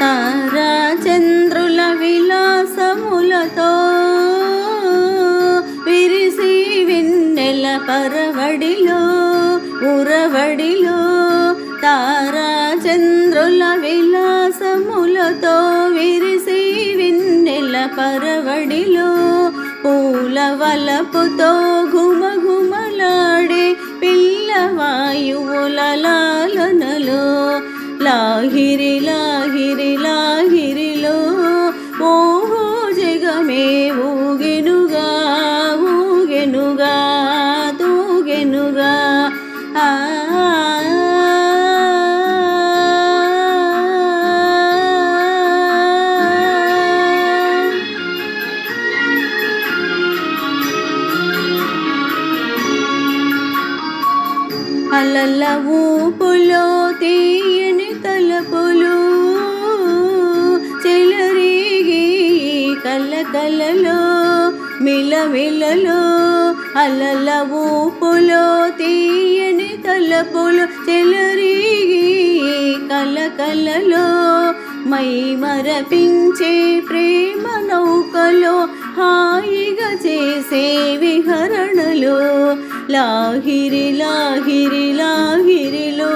తారాచంద్రుల విలాసములతో విరిసి వెన్నెల పరవడిలో ఉరవడిలో తారాచంద్రుల విలాసములతో విరిసి వెన్నెల పరవడిలో పూల వలపుతో ఘుమఘుమలాడే పిల్లవాయువుల లాలనలో లాహిరిలా అలల ఊపులో తీయని తలపులు చెలరేగి కల కలలో మిలమిలలో అలల ఊపులో తీయని తలపులు చెలరేగి కల కలలో మై మరపించే ప్రేమ నౌకలో హాయిగా చేసే విహరణలో. లాహిరి లాహిరి లాహిరిలో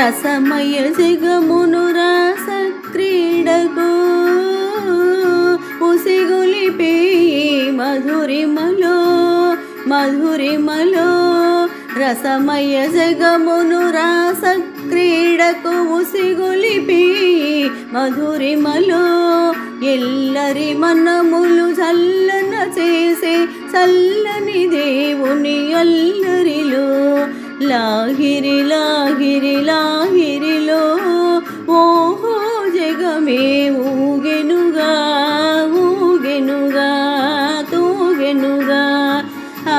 రసమయ జగమును రాస క్రీడకు ఉసిగులిపే మధురిమలో మధురిమలో రసమయ జగమును రాస క్రీడకు ఉసిగులిపి మధురిమలో ఎల్లరి మనములు చల్లన చేసే చల్లని దేవుని అల్లరిలో లాగిరి లాగిరి లా முருகா